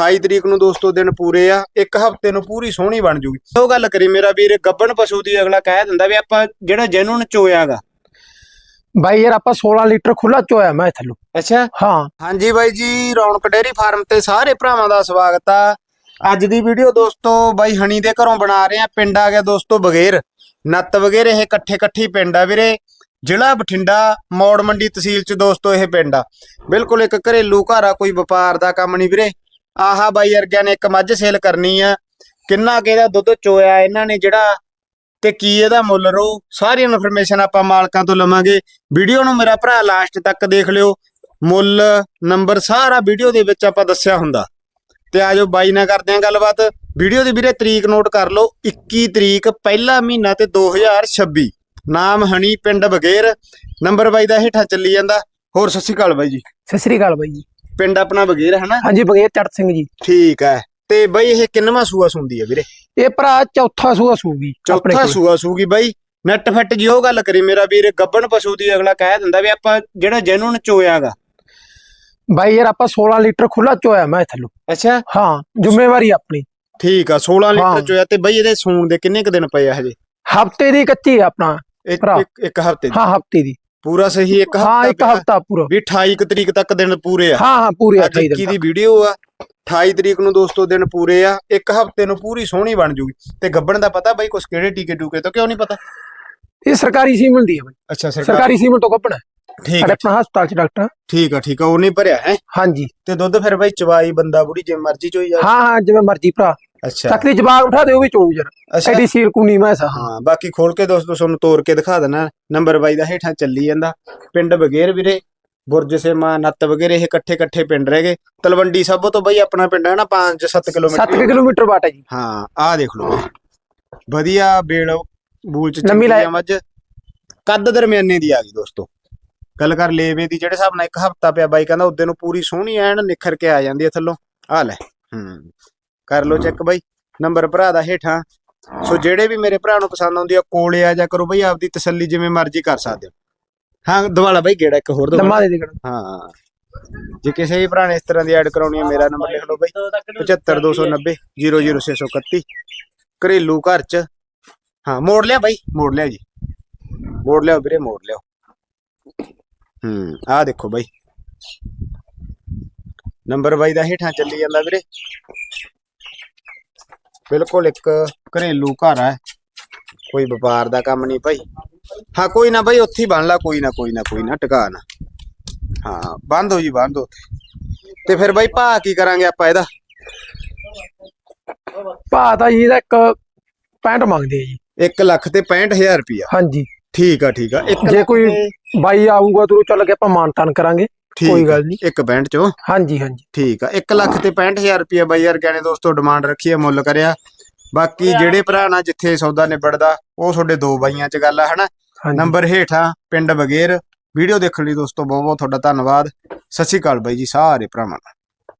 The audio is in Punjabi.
28 ਤਰੀਕ ਨੂੰ ਦੋਸਤੋ ਦਿਨ ਪੂਰੇ ਆ ਇੱਕ ਹਫ਼ਤੇ ਨੂੰ ਪੂਰੀ ਸੋਹਣੀ ਬਣ ਜੂਗੀ। ਉਹ ਗੱਲ ਕਰੀ ਮੇਰਾ ਵੀਰ ਗੱਬਣ ਪਸ਼ੂ ਦੀ ਅਗਲਾ ਕਹਿ ਦਿੰਦਾ ਵੀ ਆਪਾਂ ਜਿਹੜਾ ਜੈਨੂਨ ਚੋਇਆਗਾ। ਬਾਈ ਯਾਰ ਆਪਾਂ 16 ਲੀਟਰ ਖੁੱਲਾ ਚੋਇਆ ਮੈਂ ਥੱਲੋਂ। ਅੱਛਾ? ਹਾਂ। ਹਾਂਜੀ ਬਾਈ ਜੀ ਰੌਣਕ ਡੇਰੀ ਫਾਰਮ ਤੇ ਸਾਰੇ ਭਰਾਵਾਂ ਦਾ ਸਵਾਗਤ ਆ। ਅੱਜ ਦੀ ਵੀਡੀਓ ਦੋਸਤੋ ਬਾਈ ਹਣੀ ਦੇ ਘਰੋਂ ਬਣਾ ਰਹੇ ਆ। ਪਿੰਡ ਆ ਗਿਆ ਦੋਸਤੋ ਬਗੇਰ। ਨੱਤ ਵਗੇਰੇ ਇਹ ਇਕੱਠੇ ਇਕੱਠੀ ਪਿੰਡ ਆ ਵੀਰੇ। ਜ਼ਿਲ੍ਹਾ ਬਠਿੰਡਾ ਮੌੜ ਮੰਡੀ ਤਹਿਸੀਲ ਚ ਦੋਸਤੋ ਇਹ ਪਿੰਡ ਆ। ਬਿਲਕੁਲ ਇੱਕ ਘਰੇਲੂ ਘਰ ਆ ਕੋਈ ਵਪਾਰ ਦਾ ਕੰਮ ਨਹੀਂ ਵੀਰੇ। ਆਹਾ ਬਾਈ ਵਰਗਿਆਂ ਨੇ ਇੱਕ ਮੱਝ ਸੇਲ ਕਰਨੀ ਆ। ਕਿੰਨਾ ਕੁ ਇਹਦਾ ਦੁੱਧ ਚੋਇਆ, ਇਹਨਾਂ ਨੇ ਜਿਹੜਾ ਤੇ ਕੀ ਇਹਦਾ ਮੁੱਲ ਰਹੂ ਸਾਰੀ ਇਨਫੋਰਮੇਸ਼ਨ ਆਪਾਂ ਮਾਲਕਾਂ ਤੋਂ ਲਵਾਂਗੇ। ਵੀਡੀਓ ਨੂੰ ਮੇਰਾ ਭਰਾ ਲਾਸਟ ਤੱਕ ਦੇਖ ਲਿਓ। ਮੁੱਲ ਨੰਬਰ ਸਾਰਾ ਵੀਡੀਓ ਦੇ ਵਿੱਚ ਆਪਾਂ ਦੱਸਿਆ ਹੁੰਦਾ। ਤੇ ਆਜੋ ਬਾਈ ਨਾਲ ਕਰਦੇ ਆਂ ਗੱਲਬਾਤ। ਵੀਡੀਓ ਦੀ ਵੀਰੇ ਤਰੀਕ ਨੋਟ ਕਰ ਲਓ 21 ਤਰੀਕ ਪਹਿਲਾ ਮਹੀਨਾ ਤੇ 2026 ਨਾਮ ਹਣੀ ਪਿੰਡ ਬਗੇਰ। ਨੰਬਰ ਬਾਈ ਦਾ ਹੇਠਾਂ ਚੱਲੀ ਜਾਂਦਾ। ਹੋਰ ਸਤਿ ਸ਼੍ਰੀ ਅਕਾਲ ਬਾਈ ਜੀ। ਸਤਿ ਸ੍ਰੀ ਅਕਾਲ ਬਾਈ ਜੀ। ਪਿੰਡ ਆਪਣਾ ਬਗੇਰ ਹੈ ਨਾ? ਹਾਂਜੀ ਬਗੇਰ ਚੜ ਸਿੰਘ ਜੀ। ਠੀਕ ਹੈ। ਤੇ ਬਾਈ ਇਹ ਕਿੰਨਵਾਂ ਸੂਆ ਸੁੰਦੀ ਹੈ ਵੀਰੇ? ਇਹ ਭਰਾ ਚੌਥਾ ਸੂਆ ਸੂਗੀ ਚੌਥਾ। ਸੂਆ ਸੂਗੀ ਬਾਈ। ਨੈਟ ਫੱਟ ਜੀ ਉਹ ਗੱਲ ਕਰੀ ਮੇਰਾ ਵੀਰ ਗੱਬਣ ਪਸ਼ੂ ਦੀ ਅਗਲਾ ਕਹਿ ਦਿੰਦਾ ਵੀ ਆਪਾਂ ਜਿਹੜਾ ਜੈਨੂਨ ਚੋਇਆਗਾ। ਬਾਈ ਯਾਰ ਆਪਾਂ 16 ਲੀਟਰ ਖੁੱਲਾ ਚੋਇਆ ਮੈਂ ਥੱਲੋਂ ਅੱਛਾ। ਹਾਂ ਜ਼ਿੰਮੇਵਾਰੀ ਆਪਣੀ। ਠੀਕ ਆ 16 ਹਾਂ। ਲੀਟਰ ਚੋਇਆ ਤੇ ਬਈ ਇਹਦੇ ਸੂਣ ਦੇ ਕਿੰਨੇ ਕੁ ਦਿਨ ਪਏ ਆ ਹਜੇ? ਹਫ਼ਤੇ ਦੀ ਕੱਚੀ ਆ ਆਪਣਾ ਇੱਕ ਹਫ਼ਤੇ ਦੀ। ਹਾਂ ਹਫ਼ਤੇ ਦੀ। ਪੂਰਾ ਸਹੀ ਇੱਕ ਹਾਂ ਇੱਕ ਹਫ਼ਤਾ ਹਫਤਾ ਪੂਰਾ। ਵੀ 28 ਕੁ ਤਰੀਕ ਤੱਕ ਦਿਨ ਪੂਰੇ ਆ। ਹਾਂ ਹਾਂ ਪੂਰੇ ਅੱਜ 28 21 ਦਿਨ ਦੀ ਵੀਡੀਓ ਆ। 28 ਤਰੀਕ ਨੂੰ ਦੋਸਤੋ ਦਿਨ ਪੂਰੇ ਆ। ਇੱਕ ਹਫ਼ਤੇ ਨੂੰ ਪੂਰੀ ਸੋਹਣੀ ਬਣ ਜੂਗੀ। ਤੇ ਗੱਬਣ ਦਾ ਪਤਾ ਬਾਈ ਕੁਛ ਕਿਹੜੇ ਟੀਕੇ ਟੂਕੇ ਤੋਂ ਕਿਉਂ ਨਹੀਂ ਪਤਾ? ਇਹ ਸਰਕਾਰੀ ਸੀਮਨ ਦੀ ਹੈ ਬਾਈ। ਅੱਛਾ ਸਰਕਾਰੀ ਸੀਮਨ ਤੋਂ ਕੱਪਣਾ ਠੀਕ ਆ ਆਪਣਾ ਹਸਪਤਾਲ ਚ ਡਾਕਟਰ ਠੀਕ ਆ ਠੀਕ ਆ ਉਹ ਨਹੀਂ ਭਰਿਆ ਹੈ? ਹਾਂਜੀ। ਤੇ ਦੁੱਧ ਫਿਰ ਬਾਈ ਚਵਾਈ ਬੰਦਾ ਬੁੜੀ ਜੇ ਮਰਜ਼ੀ ਚੋਈ ਜਾ ਹਾਂ ਹਾਂ ਜਿਵੇਂ ਮਰਜ਼ੀ ਭਰਾ। ਅੱਛਾ। ਤੱਕਰੀ ਜਵਾਬ ਉਠਾ ਦੇ ਉਹ ਵੀ ਚੋਊ ਜਰ। ਅੱਛਾ। ਐਡੀ ਸੀਲ ਕੁਨੀ ਮੈਂ ਸਾ ਹਾਂ। ਬਾਕੀ ਖੋਲ ਕੇ ਦੋਸਤੋ ਤੁਹਾਨੂੰ ਤੋੜ ਕੇ ਦਿਖਾ ਦੇਣਾ। ਨੰਬਰ ਬਾਈ ਦਾ ਹੇਠਾਂ ਚੱਲੀ ਜਾਂਦਾ। ਪਿੰਡ ਬਗੇਰ ਵੀਰੇ ਬੁਰਜ ਸੇਮਾ ਨੱਤ ਵਗੇਰੇ ਇਹ ਇਕੱਠੇ ਇਕੱਠੇ ਪਿੰਡ ਰਹਿ ਤਲਵੰਡੀ ਸਾਬੋ ਤੋਂ ਬਾਈ ਆਪਣਾ ਪਿੰਡ ਹੈ ਨਾ 5-7 7 ਕਿਲੋਮੀਟਰ। ਕਿਲੋਮੀਟਰ ਬਾਟ ਹੈ ਜੀ। ਹਾਂ ਆਹ ਦੇਖ ਲਓ। ਵਧੀਆ ਬੇਲ ਬੂਲ ਚ ਚੰਗੀ ਆ ਮੱਝ। ਕੱਦ ਦਰਮਿਆਨੇ ਦੀ ਆ ਗਈ ਦੋਸਤੋ। ਗੱਲ ਕਰ ਲੇਵੇ ਦੀ ਜਿਹੜੇ ਹਿਸਾਬ ਨਾਲ ਇੱਕ ਹਫਤਾ ਪਿਆ ਬਾਈ ਕਹਿੰਦਾ ਉਦੋਂ ਨੂੰ ਪੂਰੀ ਸੋਹਣੀ ਐਨ ਨਿਖਰ ਕੇ ਆ ਜਾਂਦੀ ਹੈ ਥੱਲੋਂ। ਆ ਲੈ। ਹੂੰ। ਕਰ ਲਓ ਚੈੱਕ ਬਾਈ। ਨੰਬਰ ਭਰਾ ਦਾ ਹੇਠਾਂ। ਸੋ ਜਿਹੜੇ ਵੀ ਮੇਰੇ ਭਰਾ ਨੂੰ ਪਸੰਦ ਆਉਂਦੀ ਆ ਕੋਲੇ ਆ ਜਾ ਕਰੋ ਬਈ ਆਪਦੀ ਤਸੱਲੀ ਜਿਵੇਂ ਮਰਜ਼ੀ ਕਰ ਸਕਦੇ ਹੋ। ਹਾਂ ਦਵਾਲਾ ਬਾਈ ਗੇੜਾ ਇੱਕ ਹੋਰ ਦਵਾ ਲੰਮਾ ਦੇ ਹਾਂ। ਜੇ ਕਿਸੇ ਵੀ ਭਰਾ ਨੇ ਇਸ ਤਰ੍ਹਾਂ ਦੀ ਐਡ ਕਰਾਉਣੀ ਹੈ ਮੇਰਾ ਨੰਬਰ ਲਿਖ ਲਓ ਬਾਈ। 75290 00631 ਘਰੇਲੂ ਘਰ ਚ। ਹਾਂ ਮੋੜ ਲਿਆ ਬਾਈ ਮੋੜ ਲਿਆ ਜੀ। ਮੋੜ ਲਿਆ ਵੀਰੇ ਮੋੜ ਲਿਆ। ਹੂੰ ਆਹ ਦੇਖੋ ਬਾਈ। ਨੰਬਰ ਬਾਈ ਦਾ ਹੇਠਾਂ ਚੱਲੀ ਜਾਂਦਾ ਵੀਰੇ। ਬਿਲਕੁਲ ਇੱਕ ਘਰੇਲੂ ਘਰ ਹੈ ਕੋਈ ਵਪਾਰ ਦਾ ਕੰਮ ਨਹੀਂ ਭਾਈ। ਹਾਂ ਕੋਈ ਨਾ ਬਾਈ ਉੱਥੇ ਹੀ ਬਣ ਲਾ ਕੋਈ ਨਾ ਕੋਈ ਨਾ ਕੋਈ ਨਾ ਟਿਕਾ ਨਾ। ਹਾਂ ਬੰਦ ਹੋ ਜੀ ਬੰਦ ਉੱਥੇ। ਤੇ ਫਿਰ ਬਾਈ ਭਾ ਕੀ ਕਰਾਂਗੇ ਆਪਾਂ ਇਹਦਾ? ਭਾ ਤਾਂ ਜੀ ਇਹਦਾ ਇੱਕ 65 ਮੰਗਦੇ ਆ ਜੀ। 1 ਲੱਖ ਤੇ 65000 ਰੁਪਿਆ ਹਾਂਜੀ। ਠੀਕ ਆ ਠੀਕ ਆ। ਇੱਕ ਜੇ ਕੋਈ ਤੇ- ਬਾਈ ਆਊਗਾ ਦੂਰੋਂ ਚੱਲ ਕੇ ਆਪਾਂ ਮਾਨਤਾਨ ਕਰਾਂਗੇ। ਕੋਈ ਗੱਲ ਨਹੀਂ ਇੱਕ 65 ਚੋਂ? ਹਾਂਜੀ ਹਾਂਜੀ। ਠੀਕ ਆ 1 ਲੱਖ ਤੇ 65000 ਰੁਪਿਆ ਬਾਈ ਯਾਰ ਕਹਿੰਦੇ ਦੋਸਤੋ ਡਿਮਾਂਡ ਰੱਖੀ ਹੈ ਮੁੱਲ ਕਰਿਆ। ਬਾਕੀ ਜਿਹੜੇ ਭਰਾ ਨਾਲ ਜਿੱਥੇ ਸੌਦਾ ਨਿਬੜਦਾ ਉਹ ਤੁਹਾਡੇ ਦੋ ਬਾਈਆਂ ਚ ਗੱਲ ਆ ਹਨਾ? ਨੰਬਰ ਹੇਠਾਂ ਪਿੰਡ ਬਗੇਰ। ਵੀਡੀਓ ਦੇਖਣ ਲਈ ਦੋਸਤੋ ਬਹੁਤ ਬਹੁਤ ਤੁਹਾਡਾ ਧੰਨਵਾਦ। ਸਤਿ ਸ਼੍ਰੀ ਅਕਾਲ ਬਾਈ ਜੀ ਸਾਰੇ ਭਰਾਵਾਂ ਨੂੰ।